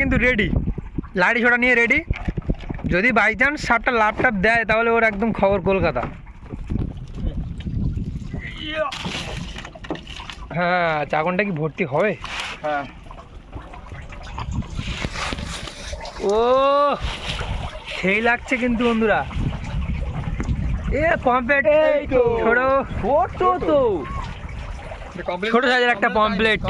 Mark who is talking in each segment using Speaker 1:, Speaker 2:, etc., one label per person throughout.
Speaker 1: কিন্তু রেডি লাড়ি ছোটা নিয়ে রেডি যদি বাই চান্স সাপটা লাভ টাপ দেয় তাহলে ওর একদম খবর কলকাতা। হ্যাঁ চাকনটা কি ভর্তি হবে?
Speaker 2: হ্যাঁ।
Speaker 1: ও সেই লাগছে কিন্তু বন্ধুরা। এ পম্পলেট। ছোট।
Speaker 2: ছোট তো।
Speaker 1: ছোট সাইজের একটা পম্পলেট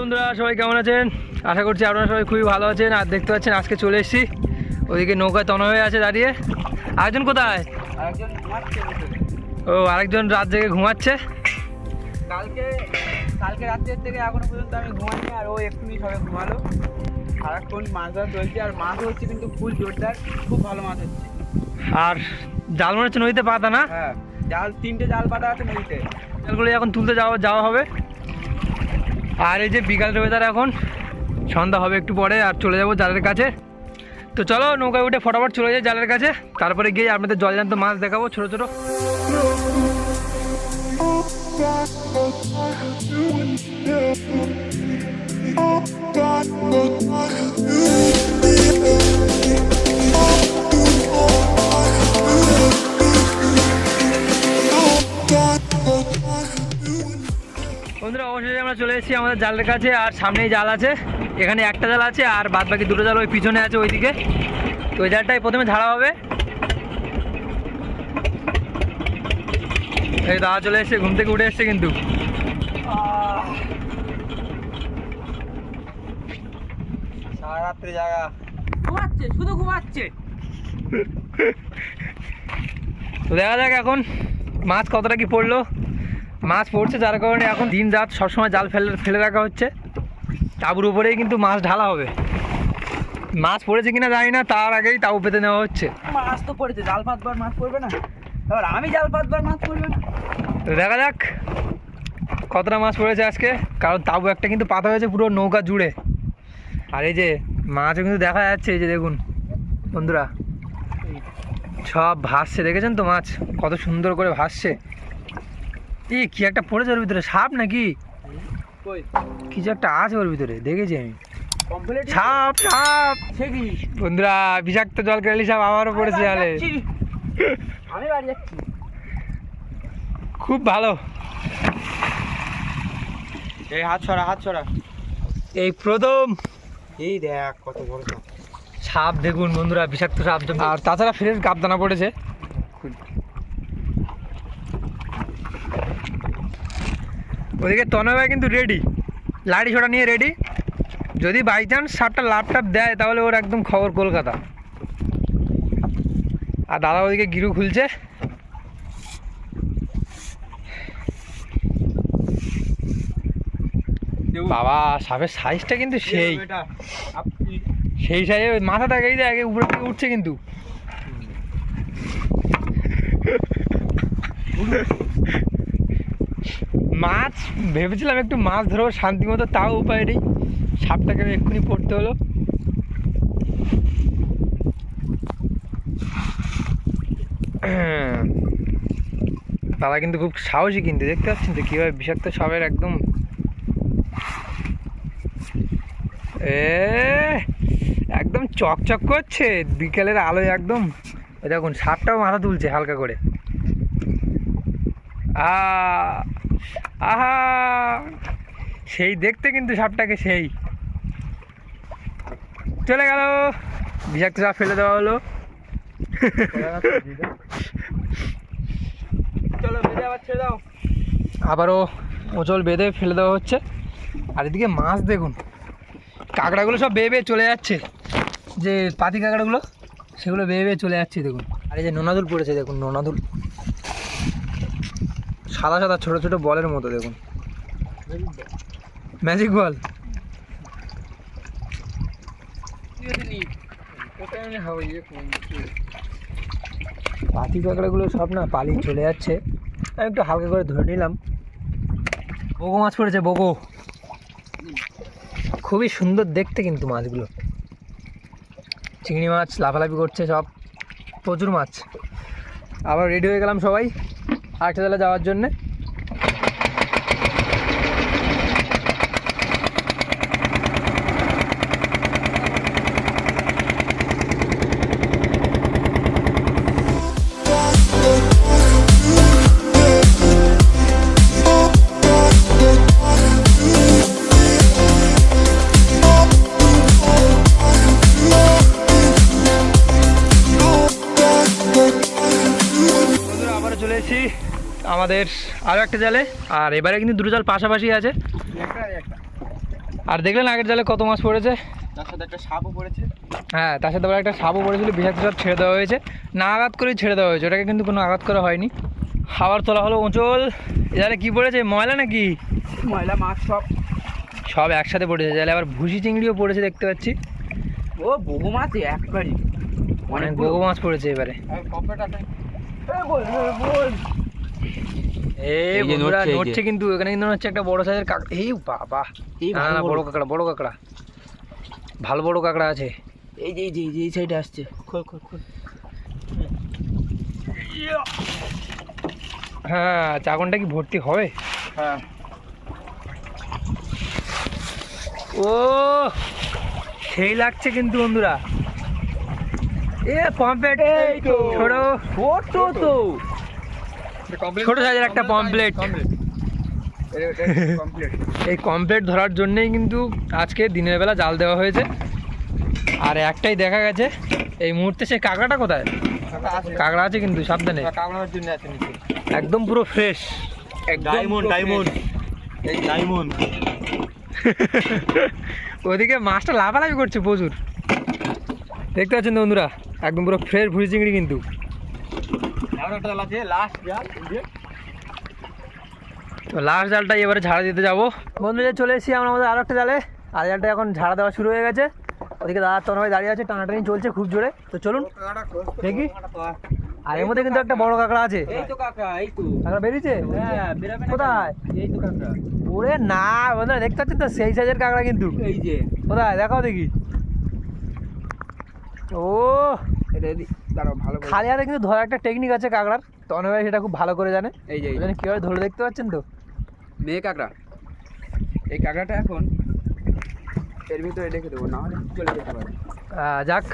Speaker 1: বন্ধুরা সবাই কেমন আছেন? আশা করছি আপনারা সবাই খুবই ভালো আছেন। আর দেখতে পাচ্ছেন আজকে চলে এসেছি। ওদিকে নৌকায় তন হয়ে আছে দাঁড়িয়ে। আরেকজন কোথায়? ও আরেকজন রাত জেগে ঘুমাচ্ছে।
Speaker 2: কালকে কালকে রাত্রের থেকে এখনও পর্যন্ত আমি ঘুমাইনি আর ও এক্ষুনি সবে ঘুমালো। সারাক্ষণ মাছ ধরা চলছে আর মাছ হচ্ছে কিন্তু ফুল জোরদার খুব ভালো মাছ হচ্ছে।
Speaker 1: আর জাল মনে হচ্ছে নদীতে পাতা না?
Speaker 2: হ্যাঁ জাল তিনটে জাল পাতা আছে নদীতে।
Speaker 1: জালগুলো এখন তুলতে যাওয়া যাওয়া হবে। আর এই যে বিকাল ওয়েদার এখন। সন্ধ্যা হবে একটু পরে আর চলে যাব জালের কাছে। তো চলো নৌকায় উঠে ফটাফট চলে যাই জালের কাছে। তারপরে গিয়ে আপনাদের জলজান্ত মাছ দেখাবো ছোটো ছোটো। বন্ধুরা অবশ্যই আমরা চলে এসেছি আমাদের জালের কাছে আর সামনেই জাল আছে। এখানে একটা জাল আছে আর বাদ বাকি দুটো জাল ওই পিছনে আছে ওইদিকে। তো ওই জালটাই প্রথমে ঝাড়া হবে। এই দাদা চলে এসছে ঘুম থেকে উঠে এসছে কিন্তু।
Speaker 2: সারা জায়গা ঘুমাচ্ছে শুধু ঘুমাচ্ছে।
Speaker 1: তো দেখা যাক এখন মাছ কতটা কি পড়ল। মাছ পড়ছে যার কারণে এখন দিন রাত সবসময় জাল ফেলে ফেলে রাখা হচ্ছে। তাবুর উপরেই কিন্তু মাছ ঢালা হবে। মাছ পড়েছে কিনা জানি না তার আগেই তাবু পেতে নেওয়া হচ্ছে।
Speaker 2: মাছ তো পড়েছে জাল পাতবার মাছ পড়বে না। এবার আমি জাল পাতবার মাছ পড়বে না।
Speaker 1: তো দেখা যাক কতটা মাছ পড়েছে আজকে কারণ তাবু একটা কিন্তু পাতা হয়েছে পুরো নৌকা জুড়ে। আর এই যে মাছও কিন্তু দেখা যাচ্ছে এই যে দেখুন বন্ধুরা। সব ভাসছে দেখেছেন তো মাছ? কত সুন্দর করে ভাসছে। এই কি একটা পড়েছে ওর ভিতরে সাপ নাকি? কিছু একটা আছে ওর ভিতরে দেখেছি আমি। সাপ সাপ বন্ধুরা বিষাক্ত জল সাপ আবারও পড়েছে জালে।
Speaker 2: আমি বাড়ি যাচ্ছি।
Speaker 1: খুব ভালো।
Speaker 2: এই হাত ছড়া হাত ছড়া।
Speaker 1: এই প্রথম।
Speaker 2: এই দেখ কত বড় সাপ।
Speaker 1: সাপ দেখুন বন্ধুরা বিষাক্ত সাপ আর তাছাড়া ফ্রেশ গাবদানা পড়েছে। ওদিকে তনয় কিন্তু রেডি লাড়ি ছোটা নিয়ে রেডি যদি বাই চান্স সাপটা লাভ টাপ দেয় তাহলে ওর একদম খবর কলকাতা। আর দাদা ওদিকে গিরু খুলছে। বাবা সাপের সাইজটা কিন্তু সেই। সেই সাইজে মাথাটা এই যে আগে উপরে থেকে উঠছে কিন্তু। মাছ, ভেবেছিলাম একটু মাছ ধরবো, শান্তি মতো, তাও উপায় নেই। সাপটাকে এক্ষুনি পড়তে হলো। তারা কিন্তু খুব সাহসী কিন্তু, দেখতে পাচ্ছেন তো কীভাবে বিষাক্ত সাপের একদম। এ, একদম চকচক করছে, বিকেলের আলোয় একদম। দেখুন, সাপটাও মাথা তুলছে হালকা করে। আহা! সেই দেখতে কিন্তু সাপটাকে সেই। চলে গেল। বিষাক্ত সাপ ফেলে দেওয়া হলো।
Speaker 2: চলো, বেঁধে
Speaker 1: আবারও ওচল বেঁধে ফেলে দেওয়া হচ্ছে। আর এদিকে মাছ দেখুন। কাঁকড়াগুলো সব বেয়ে বেয়ে চলে যাচ্ছে। যে পাতি কাঁকড়াগুলো, সেগুলো বেয়ে বেয়ে চলে যাচ্ছে, দেখুন। আর এই যে নোনাদুল পড়েছে, দেখুন, নোনাদুল। সাদা সাদা ছোট ছোট বলের মতো দেখুন। ম্যাজিক বল পাতি কাঁকড়াগুলো সব না পালিয়ে চলে যাচ্ছে। আমি একটু হালকা করে ধরে নিলাম। বগো মাছ পড়েছে, বগো। খুবই সুন্দর দেখতে কিন্তু মাছগুলো। চিংড়ি মাছ, লাফালাফি করছে সব। প্রচুর মাছ। আবার রেডি হয়ে গেলাম সবাই। আটটা তাহলে যাওয়ার জন্যে। আমাদের আরও একটা জালে আর এবারে কিন্তু দুটো জাল পাশাপাশি আছে। আর দেখলেন আগের জালে কত মাছ পড়েছে?
Speaker 2: তার সাথে একটা সাপও পড়েছে।
Speaker 1: হ্যাঁ তার সাথে আবার একটা সাপও পড়েছিল বিষাক্ত সাপ ছেড়ে দেওয়া হয়েছে। না আঘাত করেই ছেড়ে দেওয়া হয়েছে ওটাকে কিন্তু কোনো আঘাত করা হয়নি। খাবার তোলা হলো ওঁচল এজালে কি পড়েছে? ময়লা নাকি?
Speaker 2: ময়লা মাছ সব।
Speaker 1: সব একসাথে পড়েছে। জালে আবার ভুসি চিংড়িও পড়েছে দেখতে পাচ্ছি।
Speaker 2: ও বহু মাছ একবারই।
Speaker 1: অনেক বগো মাছ পড়েছে এবারে। এই
Speaker 2: এই
Speaker 1: বন্ধুরা
Speaker 2: নড়ছে, এই যে।
Speaker 1: নড়ছে কিন্তু এখানে কিন্তু হচ্ছে একটা বড় সাইজের কাঁকড়া। এই বাবা। না না বড়
Speaker 2: বড়।
Speaker 1: কাঁকড়া বড় কাঁকড়া। ভালো বড় কাঁকড়া আছে।
Speaker 2: এই যে এই যে এই সাইডে আসছে। খোল খোল খোল।
Speaker 1: হ্যাঁ চাকনটা কি ভর্তি হবে?
Speaker 2: হ্যাঁ।
Speaker 1: ও সেই লাগছে কিন্তু বন্ধুরা। এ। ছোট।
Speaker 2: ছোট তো।
Speaker 1: ছোট সাইজের একটা পম্পলেট এই কমপ্লেট ধরার জন্যই কিন্তু আজকে দিনের বেলা জাল দেওয়া হয়েছে। আর একটাই দেখা গেছে এই মুহূর্তে সেই কাঁকড়াটা কোথায়? কাঁকড়া আছে। কিন্তু সাবধানে। একদম পুরো ফ্রেশ
Speaker 2: ডায়মন্ড ডায়মন্ড ডায়মন্ড
Speaker 1: ওদিকে মাছটা লাফালাফি করছে প্রচুর। দেখতে পাচ্ছেন বন্ধুরা একদম পুরো ফ্রেশ ভুড়ি চিংড়ি কিন্তু
Speaker 2: আর একটা জাল আছে লাস্ট জাল এই যে
Speaker 1: তো লাস্ট জালটা এবারে ঝাড়া দিতে যাব। বন্ধুরা চলে এসেছি আমরা আমাদের আরও একটা জালে। আর জালটা এখন ঝাড়া দেওয়া শুরু হয়ে গেছে। ওদিকে দাদা তখন ভাই দাঁড়িয়ে আছে টানাটানি চলছে খুব জোরে। তো চলুন দেখি। আর এর মধ্যে কিন্তু একটা বড় কাঁকড়া আছে। কাঁকড়া বেরিয়েছে?
Speaker 2: হ্যাঁ
Speaker 1: কোথায়? ওরে না বন্ধুরা দেখতে পাচ্ছেন তো সেই সাইজের কাঁকড়া কিন্তু।
Speaker 2: এই যে।
Speaker 1: কোথায়? দেখাও দেখি। ও
Speaker 2: এটা দাঁড়াও ভালো
Speaker 1: খালি হাতে কিন্তু ধরার একটা টেকনিক আছে কাঁকড়ার। তখন ভাই সেটা খুব ভালো করে জানে।
Speaker 2: এই যে
Speaker 1: জন্য কীভাবে ধরে দেখতে পাচ্ছেন তো?
Speaker 2: মেয়ে কাঁকড়া। এই কাঁকড়াটা এখন এর ভিতরে রেখে দেবো না হলে চলে যেতে পারে।
Speaker 1: যাক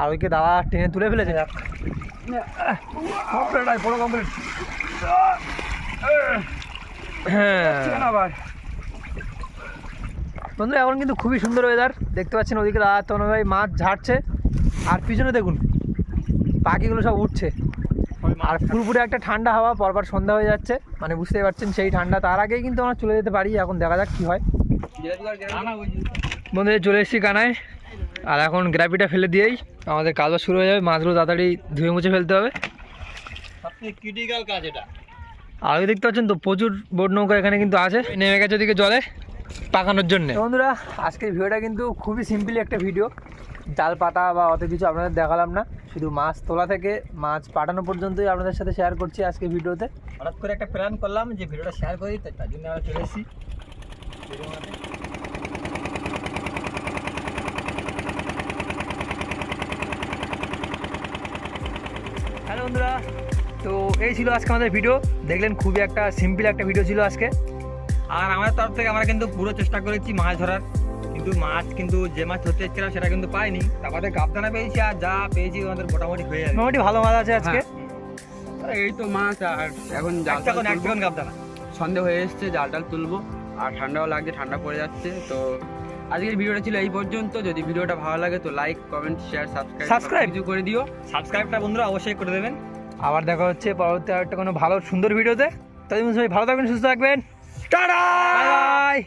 Speaker 1: আর ওইকে দাদা টেনে তুলে ফেলেছে যাক। কমপ্লিট পুরো কমপ্লিট। হ্যাঁ
Speaker 2: আবার
Speaker 1: বন্ধুরা এখন কিন্তু খুবই সুন্দর ওয়েদার দেখতে পাচ্ছেন ওদিকে দাদা তনু ভাই মাছ ঝাড়ছে। আর পিছনে দেখুন পাখিগুলো সব উঠছে। আর ফুরফুরে একটা ঠান্ডা হাওয়া পরপর সন্ধ্যা হয়ে যাচ্ছে। মানে বুঝতেই পারছেন সেই ঠান্ডা। তার আগেই কিন্তু আমরা চলে যেতে পারি এখন দেখা যাক কী হয়। বন্ধুদের চলে এসেছি কানায়। আর এখন গ্রাফিটা ফেলে দিয়েই আমাদের কাজও শুরু হয়ে যাবে। মাছগুলো তাড়াতাড়ি ধুয়ে মুছে ফেলতে হবে।
Speaker 2: সবথেকে ক্রিটিক্যাল কাজ এটা।
Speaker 1: আর ওই দেখতে পাচ্ছেন তো প্রচুর বোট নৌকা এখানে কিন্তু আছে। নেমে গেছে ওদিকে জলে। পাকানোর জন্য। বন্ধুরা আজকের ভিডিওটা কিন্তু খুবই সিম্পলি একটা ভিডিও জাল পাতা বা অত কিছু আপনাদের দেখালাম না। শুধু মাছ তোলা থেকে মাছ পাঠানো পর্যন্তই আপনাদের সাথে শেয়ার করছি আজকে ভিডিওতে।
Speaker 2: হঠাৎ করে একটা প্ল্যান করলাম যে ভিডিওটা শেয়ার করি তার জন্য আমরা চলে এসেছি।
Speaker 1: হ্যালো বন্ধুরা তো এই ছিল আজকে আমাদের ভিডিও দেখলেন খুবই একটা সিম্পল একটা ভিডিও ছিল আজকে।
Speaker 2: আর আমাদের তরফ থেকে আমরা কিন্তু পুরো চেষ্টা করেছি মাছ ধরার। কিন্তু মাছ কিন্তু যে মাছ ধরতে এসেছিলাম সেটা কিন্তু পাইনি। তারপরে গাবদানা পেয়েছি আর যা পেয়েছি আমাদের মোটামুটি হয়ে যাবে।
Speaker 1: মোটামুটি ভালো মাছ আছে আজকে।
Speaker 2: এই তো মাছ আর এখন
Speaker 1: একটা কোন গাবদানা
Speaker 2: সন্ধে হয়ে এসছে জাল টাল তুলবো। আর ঠান্ডাও লাগছে ঠান্ডা পড়ে যাচ্ছে। তো আজকের ভিডিওটা ছিল এই পর্যন্ত। যদি ভিডিওটা ভালো লাগে তো like comment share subscribe
Speaker 1: Subscribe.
Speaker 2: কিছু করে দিও। সাবস্ক্রাইবটা বন্ধুরা অবশ্যই করে দেবেন।
Speaker 1: আবার দেখা হচ্ছে পরবর্তী একটা কোনো ভালো সুন্দর ভিডিওতে। তাদের সবাই ভালো থাকবেন সুস্থ থাকবেন। Tata bye